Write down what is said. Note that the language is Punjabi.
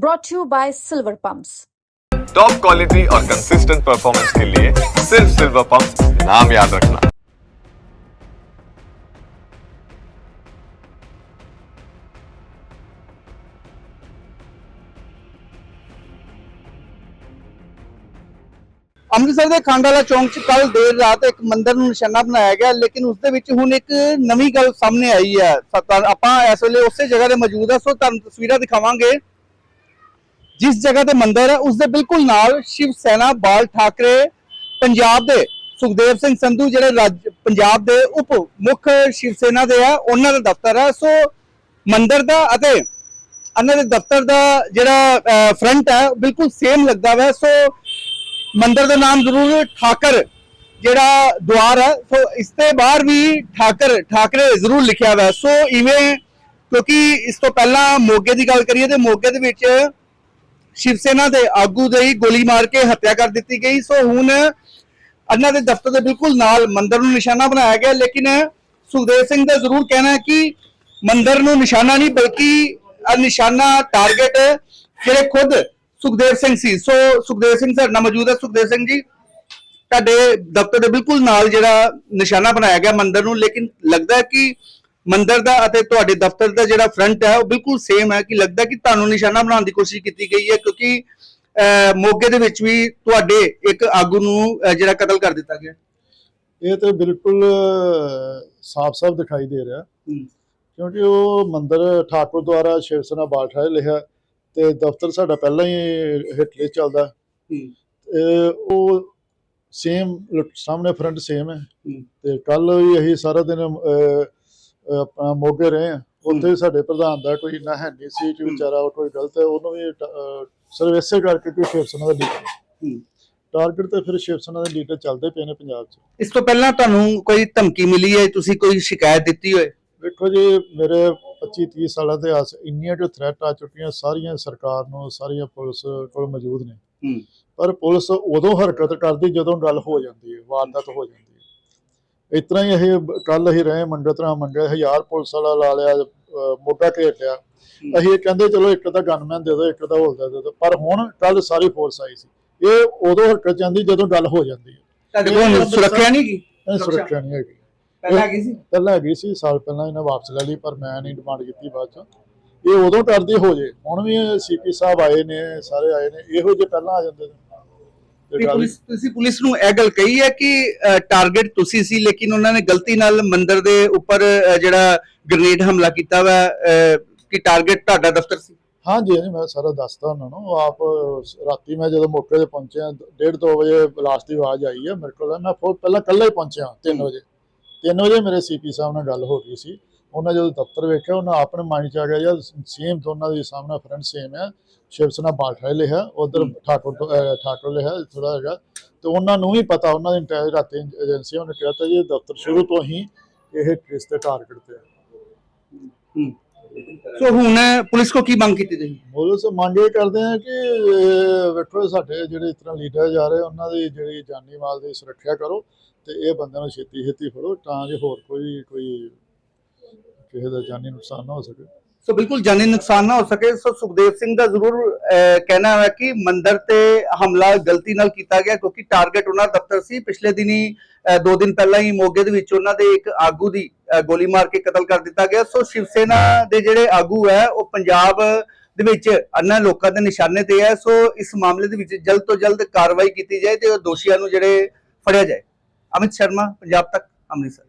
brought to you by Silver Pumps. Top quality और कंसिस्टेंट परफॉर्मेंस के लिए सिर्फ सिल्वर पंप नाम याद रखना ਅੰਮ੍ਰਿਤਸਰ ਦੇ ਖੰਡ ਵਾਲਾ ਚੌਂਕ 'ਚ ਕੱਲ ਦੇਰ ਰਾਤ ਇੱਕ ਮੰਦਿਰ ਨੂੰ ਨਿਸ਼ਾਨਾ ਬਣਾਇਆ ਗਿਆ ਲੇਕਿਨ ਉਸ ਦੇ ਵਿੱਚ ਹੁਣ ਇੱਕ ਨਵੀਂ ਗੱਲ ਸਾਹਮਣੇ ਆਈ ਹੈ ਤਾਂ ਤਾਂ ਆਪਾਂ ਇਸ ਵੇਲੇ ਉਸੇ ਜਗ੍ਹਾ ਤੇ ਮੌਜੂਦ ਹਾਂ ਸੋ ਤੁਹਾਨੂੰ ਤਸਵੀਰਾਂ ਦਿਖਾਵਾਂਗੇ ਜਿਸ ਜਗ੍ਹਾ ਤੇ ਮੰਦਿਰ ਹੈ ਉਸ ਦੇ ਬਿਲਕੁਲ ਨਾਲ ਸ਼ਿਵ ਸੈਨਾ, ਬਾਲ ਠਾਕਰੇ, ਪੰਜਾਬ ਦੇ ਸੁਖਦੇਵ ਸਿੰਘ ਸੰਧੂ ਜਿਹੜੇ ਰਾਜ, ਪੰਜਾਬ ਦੇ ਉਪ ਮੁੱਖ ਸ਼ਿਵ ਸੈਨਾ ਦੇ ਆ, ਉਹਨਾਂ ਦਾ ਦਫ਼ਤਰ ਹੈ। ਸੋ ਮੰਦਿਰ ਦਾ ਅਤੇ ਇਹਨਾਂ ਦੇ ਦਫ਼ਤਰ ਦਾ ਜਿਹੜਾ ਫਰੰਟ ਹੈ, ਉਹ ਬਿਲਕੁਲ ਸੇਮ ਲੱਗਦਾ ਵਾ। ਸੋ ਮੰਦਿਰ ਦਾ ਨਾਮ ਜ਼ਰੂਰ ਠਾਕਰ ਜਿਹੜਾ ਦੁਆਰ ਹੈ। ਸੋ ਇਸ ਤੇ ਬਾਹਰ ਵੀ ਠਾਕਰ, ਠਾਕਰੇ ਜ਼ਰੂਰ ਲਿਖਿਆ ਹੋਇਆ ਸੋ ਇਵੇਂ, ਕਿਉਂਕਿ ਇਸ ਤੋਂ ਪਹਿਲਾਂ ਮੋਗੇ ਦੀ ਗੱਲ ਕਰੀਏ, ਤੇ ਮੋਗੇ ਦੇ ਵਿੱਚ ਸ਼ਿਵ ਸੈਨਾ ਦੇ ਆਗੂ ਦੇ ਹੀ ਗੋਲੀ ਮਾਰ ਕੇ ਹੱਤਿਆ ਕਰ ਦਿੱਤੀ ਗਈ। ਸੋ ਹੁਣ ਇਹਨਾਂ ਦੇ ਦਫ਼ਤਰ ਦੇ ਬਿਲਕੁਲ ਨਾਲ ਮੰਦਿਰ ਨੂੰ ਨਿਸ਼ਾਨਾ ਬਣਾਇਆ ਗਿਆ, ਲੇਕਿਨ ਸੁਖਦੇਵ ਸਿੰਘ ਦਾ ਜ਼ਰੂਰ ਕਹਿਣਾ ਹੈ ਕਿ ਮੰਦਿਰ ਨੂੰ ਨਿਸ਼ਾਨਾ ਨਹੀਂ, ਬਲਕਿ ਨਿਸ਼ਾਨਾ ਟਾਰਗੇਟ ਜਿਹੜੇ ਖੁਦ ਸੁਖਦੇਵ ਸਿੰਘ ਸੀ। ਸੋ ਸੁਖਦੇਵ ਸਿੰਘ ਸਾਡੇ ਨਾਲ ਮੌਜੂਦ ਹੈ। ਸੁਖਦੇਵ ਸਿੰਘ ਜੀ, ਤੁਹਾਡੇ ਦਫ਼ਤਰ ਦੇ ਬਿਲਕੁਲ ਨਾਲ ਜਿਹੜਾ ਨਿਸ਼ਾਨਾ ਬਣਾਇਆ ਗਿਆ ਮੰਦਰ ਨੂੰ, ਲੇਕਿਨ ਲੱਗਦਾ ਹੈ ਕਿ ਮੰਦਿਰ ਦਾ ਅਤੇ ਤੁਹਾਡੇ ਦਫ਼ਤਰ ਦਾ ਜਿਹੜਾ ਫਰੰਟ ਹੈ ਉਹ ਬਿਲਕੁਲ ਸੇਮ ਹੈ ਕਿ ਲੱਗਦਾ ਕਿ ਤੁਹਾਨੂੰ ਨਿਸ਼ਾਨਾ ਬਣਾਉਣ ਦੀ ਕੋਸ਼ਿਸ਼ ਕੀਤੀ ਗਈ ਹੈ ਕਿਉਂਕਿ ਮੋਗੇ ਦੇ ਵਿੱਚ ਵੀ ਤੁਹਾਡੇ ਇੱਕ ਆਗੂ ਨੂੰ ਜਿਹੜਾ ਕਤਲ ਕਰ ਦਿੱਤਾ ਗਿਆ। ਇਹ ਤੇ ਬਿਲਕੁਲ ਸਾਫ਼-ਸਾਫ਼ ਦਿਖਾਈ ਦੇ ਰਿਹਾ। ਕਿਉਂਕਿ ਉਹ ਮੰਦਿਰ ਠਾਕੁਰ ਦੁਆਰਾ ਸ਼ਿਵ ਸੈਨਾ ਬਾਠਾ ਲਿਖਿਆ ਤੇ ਦਫ਼ਤਰ ਸਾਡਾ ਪਹਿਲਾਂ ਹੀ ਹਿਟਲੇ ਚੱਲਦਾ। ਉਹ ਸੇਮ ਸਾਹਮਣੇ ਫਰੰਟ ਸੇਮ ਹੈ। ਤੇ ਕੱਲ ਵੀ ਅਸੀਂ ਸਾਰਾ ਦਿਨ ਆਪਣਾ ਮੋਗੇ ਰਹੇ ਆ ਉੱਥੇ ਸਾਡੇ ਪ੍ਰਧਾਨ ਦਾ ਕੋਈ ਨਾ ਹੈ ਨਹੀਂ ਸੀ ਕਿ। ਵਿਚਾਰਾ ਉਹ ਕੋਈ ਗਲਤ ਹੈ ਉਹਨੂੰ ਵੀ ਸਰਵਿਸੇ ਕਰਕੇ ਕੋਈ ਸ਼ਿਵ ਸੈਨਾ ਦਾ ਲੀਡਰ। ਟਾਰਗੇਟ ਤੇ ਫਿਰ ਸ਼ਿਵ ਸੈਨਾ ਦੇ ਲੀਡਰ ਚੱਲਦੇ ਪਏ ਨੇ ਪੰਜਾਬ 'ਚ ਇਸ ਤੋਂ ਪਹਿਲਾਂ ਤੁਹਾਨੂੰ ਕੋਈ ਧਮਕੀ ਮਿਲੀ ਹੈ ਤੁਸੀਂ ਕੋਈ ਸ਼ਿਕਾਇਤ ਦਿੱਤੀ ਹੋਏ ਦੇਖੋ ਜੀ ਮੇਰੇ 25 30 ਸਾਲਾਂ ਦੇ ਆਸ ਇੰਨੀਆਂ ਜੋ ਥ੍ਰੈਟ ਆ ਚੁੱਕੀਆਂ ਸਾਰੀਆਂ ਸਰਕਾਰ ਨੂੰ ਸਾਰੀਆਂ ਪੁਲਿਸ ਕੋਲ ਮੌਜੂਦ ਨੇ। ਪਰ ਪੁਲਿਸ ਉਦੋਂ ਹਰਕਤ ਕਰਦੀ ਜਦੋਂ ਗੱਲ ਹੋ ਜਾਂਦੀ ਹੈ ਵਾਰਦਾਤ ਹੋ ਜਾਂਦੀ ਹੈ ਇਸ ਤਰ੍ਹਾਂ ਹੀ ਇਹ ਕੱਲ ਅਸੀਂ ਰਹੇ ਮੰਡੇ ਤਰ੍ਹਾਂ ਮੰਡੇ ਹਜ਼ਾਰ ਪੁਲਿਸ ਵਾਲਾ ਲਾ ਲਿਆ ਮੋਢਾ ਲਿਆ। ਅਸੀਂ ਇਹ ਕਹਿੰਦੇ ਚਲੋ ਇੱਕ ਤਾਂ ਗਨਮੈਨ ਦੇ ਦਿਓ ਇੱਕ ਤਾਂ ਹੌਲਦਾਰ ਦੇ ਦਿਓ ਪਰ ਹੁਣ ਕੱਲ ਸਾਰੀ ਫੋਰਸ ਆਈ ਸੀ। ਇਹ ਉਦੋਂ ਹਰਕਤ ਜਾਂਦੀ ਜਦੋਂ ਗੱਲ ਹੋ ਜਾਂਦੀ ਹੈ। ਤੁਹਾਡੇ ਕੋਲ ਸੁਰੱਖਿਆ ਨਹੀਂ ਕੀ ਸੁਰੱਖਿਆ। ਨਹੀਂ ਹੈਗੀ। ਪਹਿਲਾਂ ਕੀ ਸੀ? ਪਹਿਲਾਂ ਹੈਗੀ ਸੀ ਸਾਲ ਪਹਿਲਾਂ ਇਹਨੇ ਵਾਪਸ ਲੈ ਲਈ ਪਰ ਮੈਂ ਨਹੀਂ ਡਿਮਾਂਡ ਕੀਤੀ ਬਾਅਦ ਚ। ਇਹ ਉਦੋਂ ਕਰਦੀ ਹੋ ਜੇ। ਹੁਣ ਵੀ ਸੀਪੀ ਸਾਹਿਬ ਆਏ ਨੇ ਸਾਰੇ ਆਏ ਨੇ ਇਹੋ ਜਿਹੇ ਪਹਿਲਾਂ ਆ ਜਾਂਦੇ ਨੇ। ਵੀ ਪੁਲਿਸ ਤੁਸੀਂ ਪੁਲਿਸ ਨੂੰ ਇਹ ਗੱਲ ਕਹੀ ਹੈ ਕਿ ਟਾਰਗੇਟ ਤੁਸੀਂ ਸੀ ਲੇਕਿਨ ਉਹਨਾਂ ਨੇ ਗਲਤੀ ਨਾਲ ਮੰਦਿਰ ਦੇ ਉੱਪਰ ਜਿਹੜਾ ਗ੍ਰੇਨੇਡ ਹਮਲਾ ਕੀਤਾ ਵਾ ਕਿ ਟਾਰਗੇਟ ਤੁਹਾਡਾ ਦਫ਼ਤਰ ਸੀ? ਹਾਂਜੀ ਹਾਂਜੀ ਮੈਂ ਸਾਰਾ ਦੱਸਦਾ ਉਹਨਾਂ ਨੂੰ। ਆਪ ਰਾਤੀ ਮੈਂ ਜਦੋਂ ਮੌਕੇ ਤੇ ਪਹੁੰਚਿਆ 1:30 2 ਵਜੇ ਬਲਾਸਟ ਦੀ ਆਵਾਜ਼ ਆਈ ਹੈ ਮੇਰੇ ਕੋਲ। ਮੈਂ ਪਹਿਲਾਂ ਕੱਲਾ ਹੀ ਪਹੁੰਚਿਆ 3 ਵਜੇ। 3 ਵਜੇ ਮੇਰੇ ਸੀਪੀ ਸਾਹਿਬ ਨਾਲ ਗੱਲ ਹੋ ਗਈ ਸੀ। ਉਹਨਾਂ ਜਦੋਂ ਦਫ਼ਤਰ ਵੇਖਿਆ ਉਹਨਾਂ ਆਪਣੇ ਮਾਈਂਡ ਚ ਆ ਗਿਆ ਯਾਰ ਸੇਮ ਦੋਨਾਂ ਦੀ ਸਾਹਮਣੇ ਫਰੰਟ ਸੇਮ ਹੈ ਸ਼ਿਵ ਸੈਨਾ ਬਾਠਾ ਲਿਖਿਆ ਉਧਰ ਠਾਕੁਰ ਠਾਕੁਰ ਲਿਖਿਆ ਥੋੜਾ ਹੈਗਾ। ਤੇ ਉਹਨਾਂ ਨੂੰ ਵੀ ਪਤਾ ਉਹਨਾਂ ਦੀ ਇੰਟੈਲ ਰਾਤੀ ਏਜੰਸੀਆਂ ਨੇ ਕਿਹਾ ਤਾਂ ਜੀ ਦਫ਼ਤਰ ਸ਼ੁਰੂ ਤੋਂ ਹੀ ਇਹ ਕਿਸ ਤੇ ਟਾਰਗੇਟ ਤੇ ਹੈ। ਸੋ ਹੁਣ ਪੁਲਿਸ ਕੋ ਕੀ ਮੰਗ ਕੀਤੀ ਗਈ ਪੁਲਿਸ ਮੰਗ ਇਹ ਕਰਦੇ ਆ ਕਿ ਵੇਖੋ ਸਾਡੇ ਜਿਹੜੇ ਇਸ ਤਰ੍ਹਾਂ ਲੀਡਰ ਜਾ ਰਹੇ ਉਹਨਾਂ ਦੀ ਜਿਹੜੀ ਜਾਨੀ ਮਾਲ ਦੀ ਸੁਰੱਖਿਆ ਕਰੋ ਤੇ ਇਹ ਬੰਦਿਆਂ ਨੂੰ ਛੇਤੀ ਛੇਤੀ ਫੜੋ ਤਾਂ ਜੇ ਹੋਰ ਕੋਈ ਕੋਈ ਕਿਸੇ ਦਾ ਜਾਨੀ ਨੁਕਸਾਨ ਨਾ ਹੋ ਸਕੇ। ਸੋ ਬਿਲਕੁਲ ਜਾਨੀ ਨੁਕਸਾਨ ਨਾ ਹੋ ਸਕੇ। ਸੋ ਸੁਖਦੇਵ ਸਿੰਘ ਦਾ ਜ਼ਰੂਰ ਕਹਿਣਾ ਹੈ ਕਿ ਮੰਦਿਰ ਤੇ ਹਮਲਾ ਗਲਤੀ ਨਾਲ ਕੀਤਾ ਗਿਆ ਕਿਉਂਕਿ ਟਾਰਗੇਟ ਉਹਨਾਂ ਦਫ਼ਤਰ ਸੀ। ਪਿਛਲੇ ਦਿਨੀ ਦੋ ਦਿਨ ਪਹਿਲਾਂ ਹੀ ਮੋਗੇ ਦੇ ਵਿੱਚ ਉਹਨਾਂ ਦੇ ਇੱਕ ਆਗੂ ਦੀ ਗੋਲੀ ਮਾਰ ਕੇ ਕਤਲ ਕਰ ਦਿੱਤਾ ਗਿਆ। ਸੋ ਸ਼ਿਵ ਸੈਨਾ ਦੇ ਜਿਹੜੇ ਆਗੂ ਹੈ, ਉਹ ਪੰਜਾਬ ਦੇ ਵਿੱਚ ਅੰਨਾ ਲੋਕਾਂ ਦੇ ਨਿਸ਼ਾਨੇ ਤੇ ਹੈ। ਸੋ ਇਸ ਮਾਮਲੇ ਦੇ ਵਿੱਚ ਜਲਦ ਤੋਂ ਜਲਦ ਕਾਰਵਾਈ ਕੀਤੀ ਜਾਏ ਤੇ ਉਹ ਦੋਸ਼ੀਆਂ ਨੂੰ ਜਿਹੜੇ ਫੜਿਆ ਜਾਏ। ਅਮਿਤ ਸ਼ਰਮਾ, ਪੰਜਾਬ ਤੱਕ, ਅੰਮ੍ਰਿਤਸਰ।